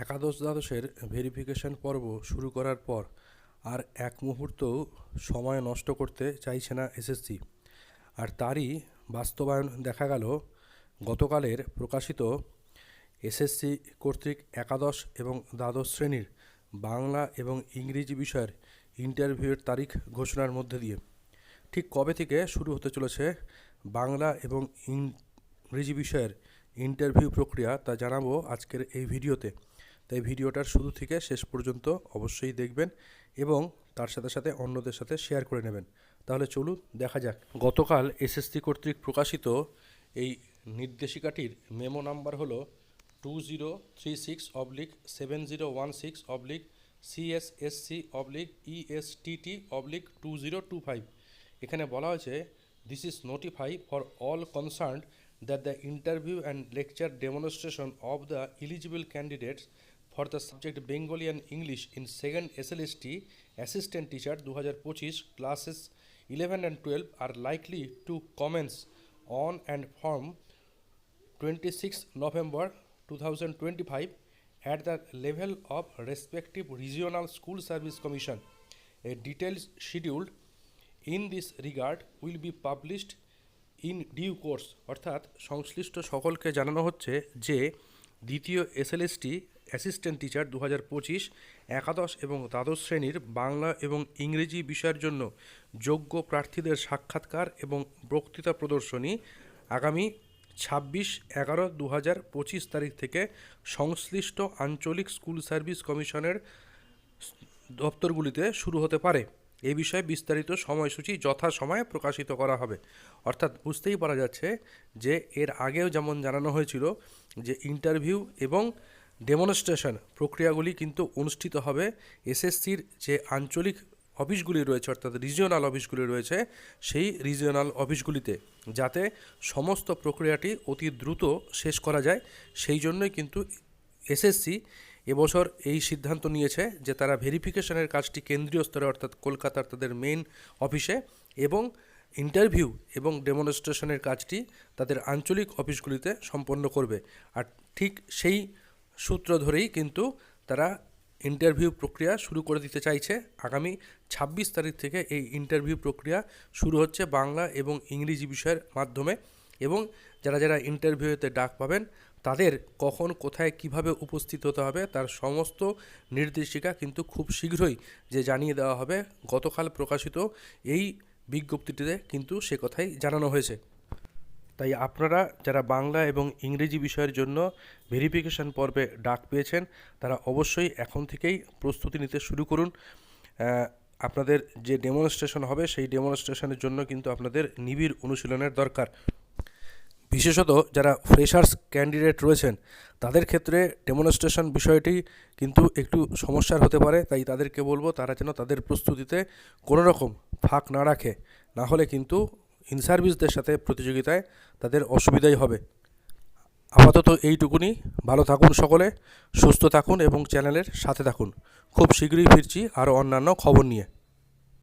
একাদশ দ্বাদশের ভেরিফিকেশন পর্ব শুরু করার পর আর এক মুহূর্তও সময় নষ্ট করতে চাইছে না এসএসসি আর তারই বাস্তবায়ন দেখা গেল গতকালের প্রকাশিত এসএসসি কর্তৃক একাদশ এবং দ্বাদশ শ্রেণির বাংলা এবং ইংরেজি বিষয়ের ইন্টারভিউয়ের তারিখ ঘোষণার মধ্যে দিয়ে। ঠিক কবে থেকে শুরু হতে চলেছে বাংলা এবং ইংরেজি বিষয়ের ইন্টারভিউ প্রক্রিয়া তা জানাব আজকের এই ভিডিওতে। তাই ভিডিওটার শুরু থেকে শেষ পর্যন্ত অবশ্যই দেখবেন এবং তার সাথে সাথে অন্যদের সাথে শেয়ার করে নেবেন। তাহলে চলুন দেখা যাক। গতকাল এসএসসি কর্তৃক প্রকাশিত এই নির্দেশিকাটির মেমো নাম্বার হলো two zero three six oblique seven zero one six oblique CSSC oblique ESTT oblique, two zero two five. এখানে বলা হয়েছে this is notify for all concerned that the interview and lecture demonstration of the eligible candidates for the subject Bengali and English in second SLST assistant teacher দু হাজার পঁচিশ classes eleven and twelve are likely to commence on and form 26 November 2025 at the level of respective regional school service commission. A detailed schedule in this regard will be published in due course অর্থাৎ সংশ্লিষ্ট সকলকে জানানো হচ্ছে যে দ্বিতীয় SLST assistant teacher দু হাজার পঁচিশ, একাদশ এবং দ্বাদশ শ্রেণির বাংলা এবং ইংরেজি বিষয়ের জন্য যোগ্য প্রার্থীদের সাক্ষাৎকার এবং বক্তৃতা প্রদর্শনী আগামী ছাব্বিশ এগারো দু হাজার পঁচিশ তারিখ থেকে সংশ্লিষ্ট আঞ্চলিক স্কুল সার্ভিস কমিশনের দপ্তরগুলিতে শুরু হতে পারে। এ বিষয়ে বিস্তারিত সময়সূচি যথাসময়ে প্রকাশিত করা হবে। অর্থাৎ বুঝতেই পারা যাচ্ছে যে এর আগেও যেমন জানানো হয়েছিল যে ইন্টারভিউ এবং ডেমনস্ট্রেশন প্রক্রিয়াগুলি কিন্তু অনুষ্ঠিত হবে এসএসসির যে আঞ্চলিক অফিসগুলি রয়েছে, অর্থাৎ রিজিওনাল অফিসগুলি রয়েছে, সেই রিজিওনাল অফিসগুলিতে যাতে সমস্ত প্রক্রিয়াটি অতি দ্রুত শেষ করা যায়। সেই জন্যই কিন্তু এসএসসি এবছর এই সিদ্ধান্ত নিয়েছে যে তারা ভেরিফিকেশনের কাজটি কেন্দ্রীয় স্তরে, অর্থাৎ কলকাতার তাদের মেন অফিসে এবং ইন্টারভিউ এবং ডেমনস্ট্রেশনের কাজটি তাদের আঞ্চলিক অফিসগুলিতে সম্পন্ন করবে। আর ঠিক সেই সূত্র ধরেই কিন্তু তারা ইন্টারভিউ প্রক্রিয়া শুরু করে দিতে চাইছে। আগামী ছাব্বিশ তারিখ থেকে এই ইন্টারভিউ প্রক্রিয়া শুরু হচ্ছে বাংলা এবং ইংরেজি বিষয়ের মাধ্যমে এবং যারা যারা ইন্টারভিউতে ডাক পাবেন, তাদের কখন, কোথায়, কীভাবে উপস্থিত হতে হবে তার সমস্ত নির্দেশিকা কিন্তু খুব শীঘ্রই যে জানিয়ে দেওয়া হবে। গতকাল প্রকাশিত এই বিজ্ঞপ্তিটিতে কিন্তু সে কথাই জানানো হয়েছে। তাই আপনারা যারা বাংলা এবং ইংরেজি বিষয়ের জন্য ভেরিফিকেশন পর্বে ডাক পেয়েছেন, তারা অবশ্যই এখন থেকেই প্রস্তুতি নিতে শুরু করুন। আপনাদের যে ডেমনস্ট্রেশন হবে, সেই ডেমনস্ট্রেশনের জন্য কিন্তু আপনাদের নিবিড় অনুশীলনের দরকার। বিশেষত যারা ফ্রেশার্স ক্যান্ডিডেট রয়েছেন, তাদের ক্ষেত্রে ডেমনস্ট্রেশন বিষয়টি কিন্তু একটু সমস্যার হতে পারে, তাই তাদেরকে বলব তারা যেন তাদের প্রস্তুতিতে কোনো রকম ফাঁক না রাখে। না হলে কিন্তু ইন সার্ভিসদের সাথে প্রতিযোগিতায় তাদের অসুবিধাই হবে। আপাতত এইটুকুনি। ভালো থাকুন সকলে, সুস্থ থাকুন এবং চ্যানেলের সাথে থাকুন। খুব শীঘ্রই ফিরছি আরও অন্যান্য খবর নিয়ে।